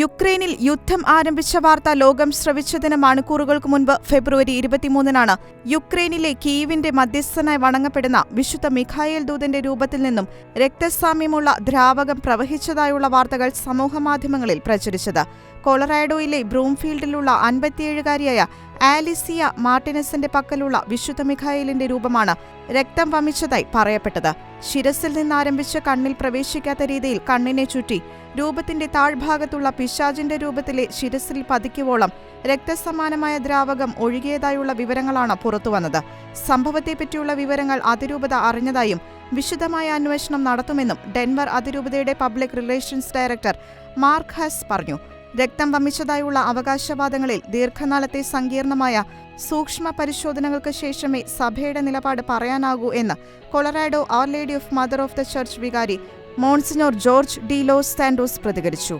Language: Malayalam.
യുക്രൈനിൽ യുദ്ധം ആരംഭിച്ച വാർത്ത ലോകം ശ്രവിച്ചതിന് മണിക്കൂറുകൾക്ക് മുൻപ് ഫെബ്രുവരി ഇരുപത്തിമൂന്നിനാണ് യുക്രൈനിലെ കീവിന്റെ മധ്യസ്ഥനായി വണങ്ങപ്പെടുന്ന വിശുദ്ധ മിഖായേൽ ദൂതന്റെ രൂപത്തിൽ നിന്നും രക്തസാമ്യമുള്ള ദ്രാവകം പ്രവഹിച്ചതായുള്ള വാർത്തകൾ സമൂഹമാധ്യമങ്ങളിൽ പ്രചരിച്ചത്. കൊളറാഡോയിലെ ബ്രൂംഫീൽഡിലുള്ള അൻപത്തിയേഴുകാരിയായ ആലിസിയ മാർട്ടിനസിന്റെ പക്കലുള്ള വിശുദ്ധ മിഖായേലിന്റെ രൂപമാണ് രക്തം വമിച്ചതായി പറയപ്പെട്ടത്. ശിരസിൽ നിന്നാരംഭിച്ച് കണ്ണിൽ പ്രവേശിക്കാത്ത രീതിയിൽ കണ്ണിനെ ചുറ്റി രൂപത്തിന്റെ താഴ്ഭാഗത്തുള്ള പിശാജിന്റെ രൂപത്തിലെ ശിരസിൽ പതിക്കുവോളം രക്തസമാനമായ ദ്രാവകം ഒഴുകിയതായുള്ള വിവരങ്ങളാണ് പുറത്തുവന്നത് സംഭവത്തെപ്പറ്റിയുള്ള വിവരങ്ങൾ അതിരൂപത അറിഞ്ഞതായും വിശദമായ അന്വേഷണം നടത്തുമെന്നും ഡെൻവർ അതിരൂപതയുടെ public relations director Mark Haas പറഞ്ഞു. രക്തം വമിച്ചതായുള്ള അവകാശവാദങ്ങളിൽ ദീർഘനാളത്തെ സങ്കീർണമായ സൂക്ഷ്മ പരിശോധനകൾക്ക് ശേഷമേ സഭയുടെ നിലപാട് പറയാനാകൂ എന്ന് Colorado our lady of mother of the church വികാരി monsignor George de los Santos പ്രതികരിച്ചു.